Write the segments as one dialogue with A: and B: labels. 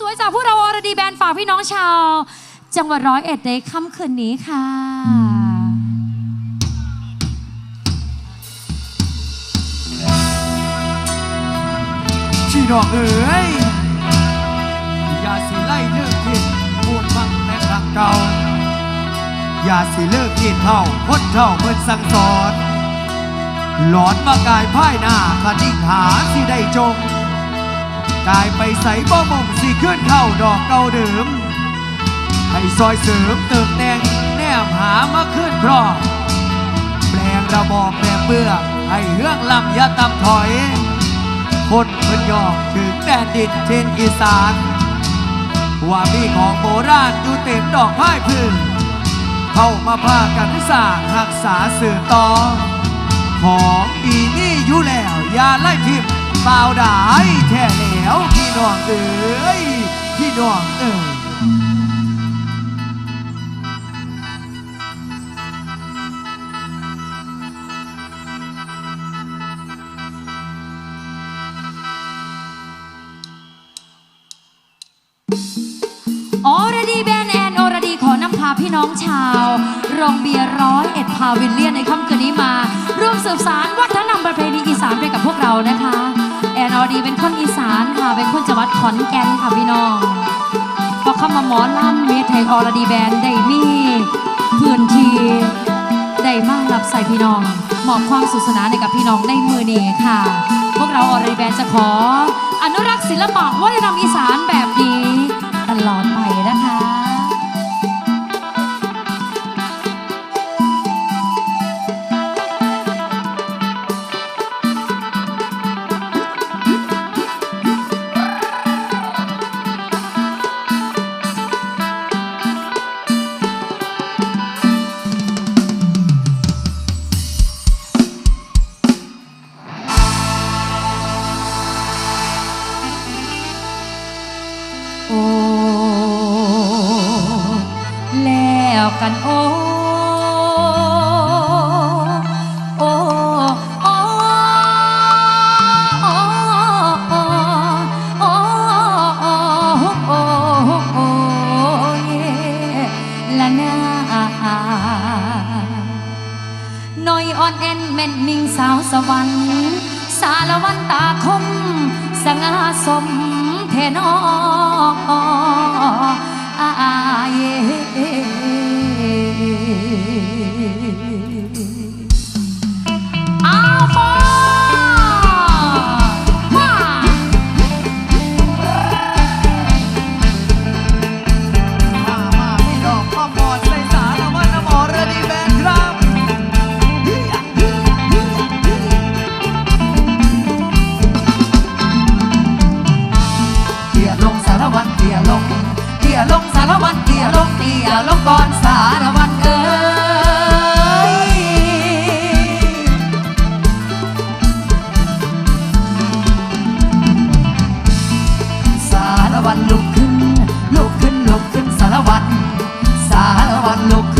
A: สวยๆจากพวกเราอรดีแบนด์ฝากพี่น้องชาว จังหวัดร้อยเอ็ดในค่ำคืนนี้ค่ะ
B: พี่น้องเอ๋ยอย่าสิไล่เลิกกินพูดฟังแต่ครั้งเก่า อย่าสิเลิกกินเท่าคนเท่าเพิ่นสั่งสอน หลอนมากายพ่ายหน้าคนิ่งหาสิได้จง กายไปใส่บ่มงสิขึ้นเท่าดอกเก่าเดิม ให้ซอยเสริมเติมแต่งแนมหามาขึ้นครอบแปลงระบอบแปลเปื้อให้เฮืองลำยาตำถอย คนเพิ่นยอกถึงแดนดินเช่นอีสาน ว่ามีของโบราณอยู่เต็มดอกไม้พึ่งเข้ามาพากันสร้างรักษาสื่อต่อ ของดีนี่อยู่แล้วอย่าไล่ทิม เปล่าได้แท้แล้วพี่น้องเอ๋ยพี่น้องเอ๋ย
A: ออรดีแบนแอนออรดีขอนำพาพี่น้องชาวโรงเบียร์ร้อยเอ็ดพาวิลเลียนในค่ำคืนนี้มา ร่วมสืบสารวัฒนธรรมประเพณีอีสานไปกับพวกเรานะคะ ดีเป็นคนอีสานค่ะ เป็นคนจังหวัดขอนแก่นค่ะพี่น้องพอเข้ามาหมอล่ำเมทไทยอรดีแบนได้มีพื้นที่ได้มารับใส่พี่น้องมอบความสุขสนานให้กับพี่น้องในมือนี้ค่ะ พวกเราอรดีแบนจะขอ อนุรักษ์ศิลปะวัฒนธรรมอีสานแบบนี้ตลอดไปนะคะ สาวสวรรค์สารวันตาคม สง่าสมเทนออาเยา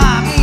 B: mami.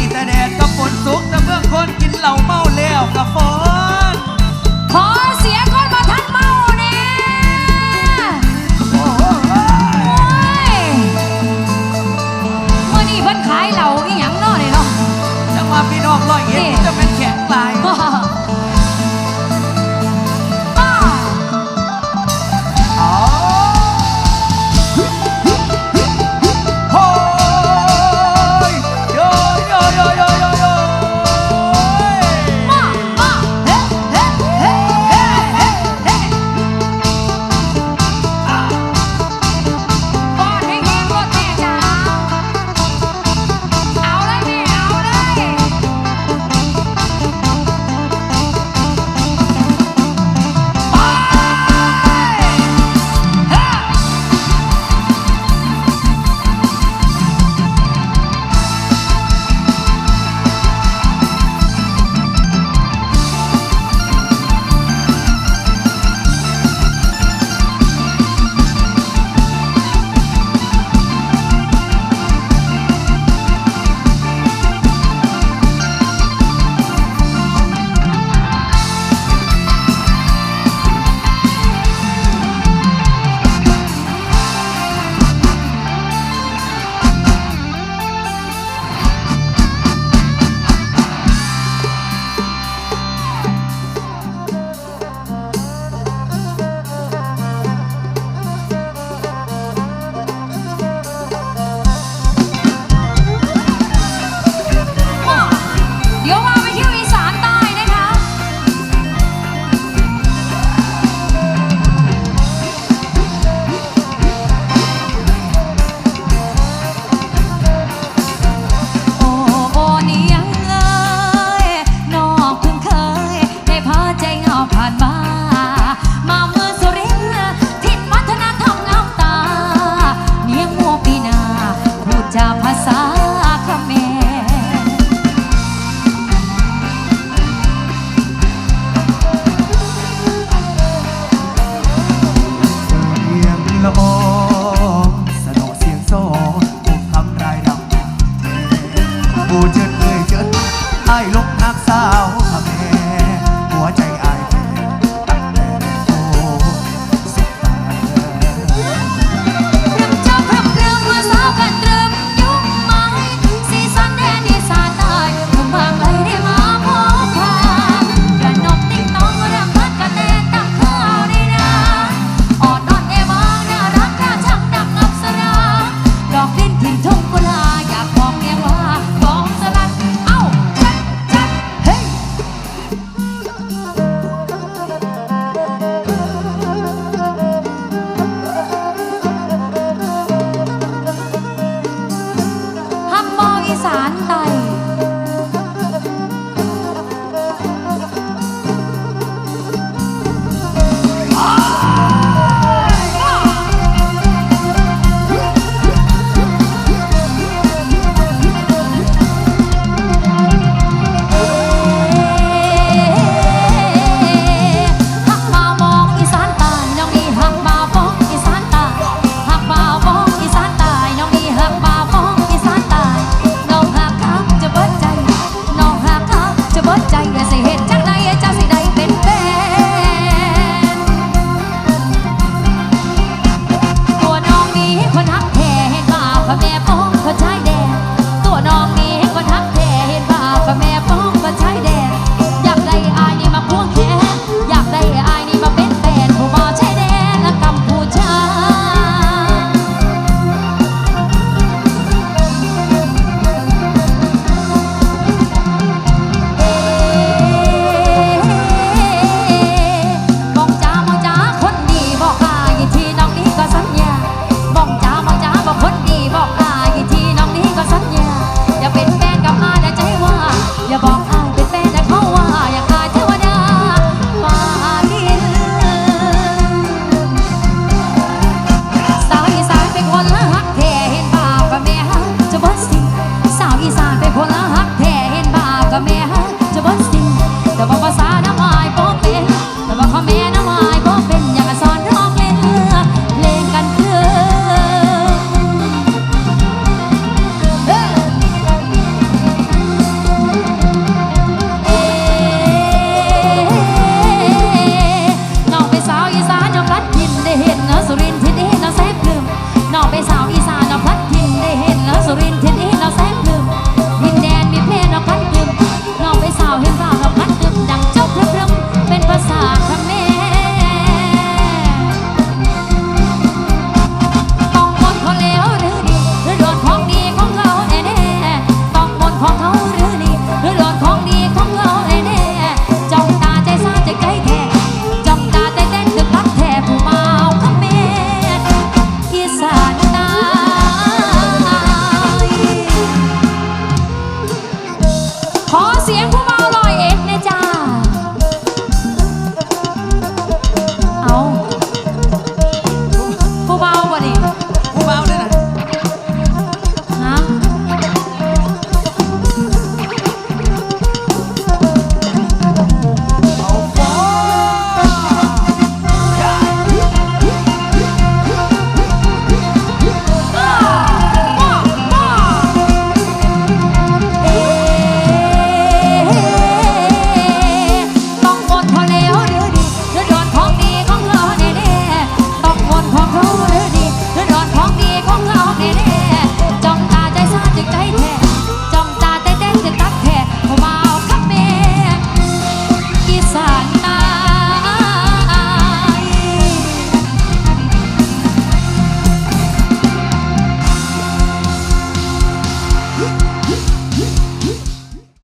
B: ผู้เชิด
C: เอ่ยเชิดไอ้ลงนักสาวเข
B: ม
C: ร สาร
A: ต่อ